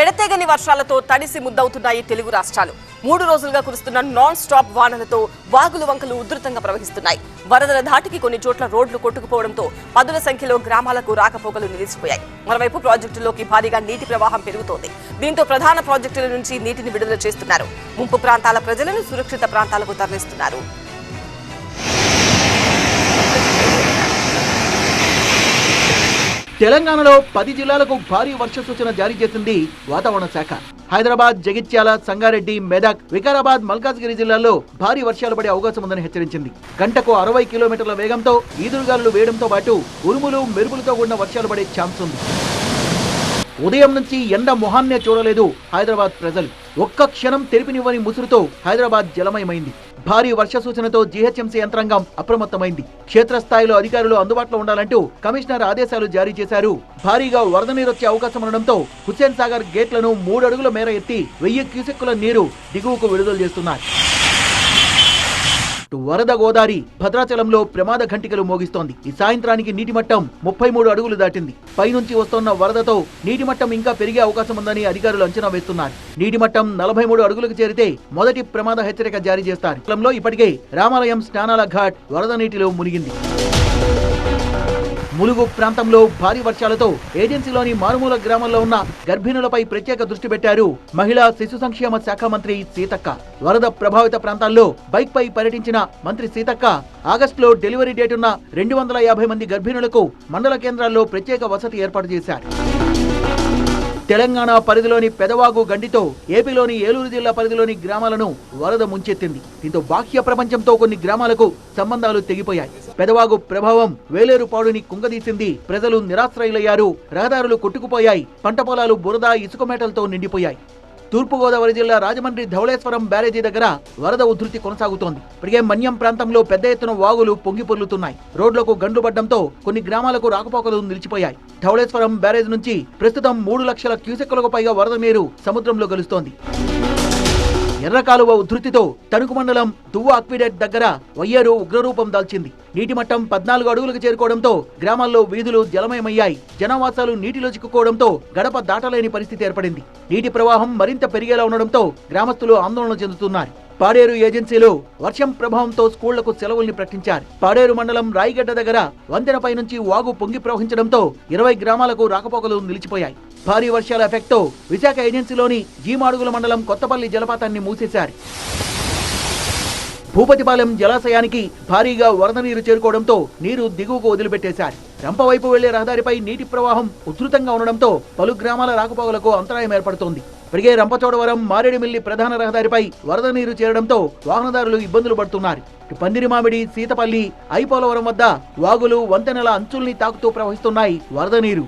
ఎడతెగని వర్షాలతో తడిసి ముద్దవుతున్నాయి తెలుగు రాష్ట్రాలు. మూడు రోజులుగా కురుస్తున్న నాన్ స్టాప్ వానలతో వాగులు వంకలు ఉధృతంగా ప్రవహిస్తున్నాయి. వరదల ధాటికి కొన్ని చోట్ల రోడ్లు కొట్టుకుపోవడంతో పదుల సంఖ్యలో గ్రామాలకు రాకపోకలు నిలిచిపోయాయి. మరోవైపు ప్రాజెక్టుల్లోకి భారీగా నీటి ప్రవాహం పెరుగుతోంది. దీంతో ప్రధాన ప్రాజెక్టుల నుంచి నీటిని విడుదల చేస్తున్నారు. ముంపు ప్రాంతాల ప్రజలను సురక్షిత ప్రాంతాలకు తరలిస్తున్నారు. తెలంగాణలో పది జిల్లాలకు భారీ వర్ష సూచన జారీ చేసింది వాతావరణ శాఖ. హైదరాబాద్ జగిత్యాల సంగారెడ్డి మెదక్ వికారాబాద్ మల్కాజ్గిరి జిల్లాల్లో భారీ వర్షాలు పడే అవకాశం ఉందని హెచ్చరించింది. గంటకు అరవై కిలోమీటర్ల వేగంతో ఈదురుగాలులు వేయడంతో పాటు ఉరుములు మెరుపులతో కూడిన వర్షాలు పడే ఛాన్స్ ఉంది. ఉదయం నుంచి ఎండ మొహాన్నే చూడలేదు హైదరాబాద్ ప్రజలు. ఒక్క క్షణం తెరిపినివ్వని ముసురుతో హైదరాబాద్ జలమయమైంది. భారీ వర్ష సూచనతో జీహెచ్ఎంసీ యంత్రాంగం అప్రమత్తమైంది. క్షేత్రస్థాయిలో అధికారులు అందుబాటులో ఉండాలంటూ కమిషనర్ ఆదేశాలు జారీ చేశారు. భారీగా వరద నీరు వచ్చే అవకాశం ఉండడంతో హుస్సేన్ సాగర్ గేట్లను మూడు అడుగుల మేర ఎత్తి వెయ్యి క్యూసెక్కుల నీరు దిగువకు విడుదల చేస్తున్నారు. వరద గోదావరి భద్రాచలంలో ప్రమాద ఘంటికలు మోగిస్తోంది. ఈ సాయంత్రానికి నీటి మట్టం ముప్పై మూడు అడుగులు దాటింది. పైనుంచి వస్తున్న వరదతో నీటి మట్టం ఇంకా పెరిగే అవకాశం ఉందని అధికారులు అంచనా వేస్తున్నారు. నీటి మట్టం నలభై మూడు అడుగులకు చేరితే మొదటి ప్రమాద హెచ్చరిక జారీ చేస్తారు. ఇప్పటికే రామాలయం స్నానాల ఘాట్ వరద నీటిలో మునిగింది. ములుగు ప్రాంతంలో భారీ వర్షాలతో ఏజెన్సీలోని మారుమూల గ్రామంలో ఉన్న గర్భిణులపై ప్రత్యేక దృష్టి పెట్టారు మహిళా శిశు సంక్షేమ శాఖ మంత్రి సీతక్క. వరద ప్రభావిత ప్రాంతాల్లో బైక్ పై పర్యటించిన మంత్రి సీతక్క ఆగస్టులో డెలివరీ డేట్ ఉన్న రెండు వందల యాభై మంది గర్భిణులకు మండల కేంద్రాల్లో ప్రత్యేక వసతి ఏర్పాటు చేశారు. తెలంగాణ పరిధిలోని పెదవాగు గండితో ఏపీలోని ఏలూరు జిల్లా పరిధిలోని గ్రామాలను వరద ముంచెత్తింది. దీంతో బాహ్య ప్రపంచంతో కొన్ని గ్రామాలకు సంబంధాలు తెగిపోయాయి. పెదవాగు ప్రభావం వేలేరుపాడుని కుంగదీసింది. ప్రజలు నిరాశ్రయులయ్యారు. రహదారులు కొట్టుకుపోయాయి. పంట పొలాలు బురద ఇసుక మేటలతో నిండిపోయాయి. తూర్పుగోదావరి జిల్లా రాజమండ్రి ధవళేశ్వరం బ్యారేజీ దగ్గర వరద ఉధృతి కొనసాగుతోంది. ఇప్పటికే మన్యం ప్రాంతంలో పెద్ద ఎత్తున వాగులు పొంగిపొర్లుతున్నాయి. రోడ్లకు గండ్లు పడ్డంతో కొన్ని గ్రామాలకు రాకపోకలు నిలిచిపోయాయి. ధవళేశ్వరం బ్యారేజ్ నుంచి ప్రస్తుతం మూడు లక్షల క్యూసెక్కులకు పైగా వరద నీరు సముద్రంలో కలుస్తోంది ఎర్రకాలువ ఉధృతితో తణుకు మండలం దువ్వ అక్విడెట్ దగ్గర వయ్యేరు ఉగ్రరూపం దాల్చింది. నీటి మట్టం పద్నాలుగు అడుగులకు చేరుకోవడంతో గ్రామాల్లో వీధులు జలమయమయ్యాయి. జనవాసాలు నీటిలో చిక్కుకోవడంతో గడప దాటలేని పరిస్థితి ఏర్పడింది. నీటి ప్రవాహం మరింత పెరిగేలా ఉండడంతో గ్రామస్తులు ఆందోళన చెందుతున్నారు. పాడేరు ఏజెన్సీలు వర్షం ప్రభావంతో స్కూళ్ళకు సెలవుల్ని ప్రకటించారు. పాడేరు మండలం రాయిగడ్డ దగ్గర వంతెనపై నుంచి వాగు పొంగి ప్రవహించడంతో ఇరవై గ్రామాలకు రాకపోకలు నిలిచిపోయాయి. భారీ వర్షాల ఎఫెక్ట్తో విశాఖ ఏజెన్సీలోని జీమాడుగుల మండలం కొత్తపల్లి జలపాతాన్ని మూసేశారు. భూపతిపాలెం జలాశయానికి భారీగా వరద నీరు చేరుకోవడంతో నీరు దిగువకు వదిలిపెట్టేశారు. రంప వైపు వెళ్ళే రహదారిపై నీటి ప్రవాహం ఉధృతంగా ఉండడంతో పలు గ్రామాల రాకపోకలకు అంతరాయం ఏర్పడుతోంది. బ్రిగే రంపచోడవరం మారేడుమిల్లి ప్రధాన రహదారిపై వరద నీరు చేరడంతో వాహనదారులు ఇబ్బందులు పడుతున్నారు. పందిరి పందిరిమామిడి సీతపల్లి ఐపోలవరం వద్ద వాగులు వంతెనల అంచుల్ని తాకుతూ ప్రవహిస్తున్నాయి వరద నీరు.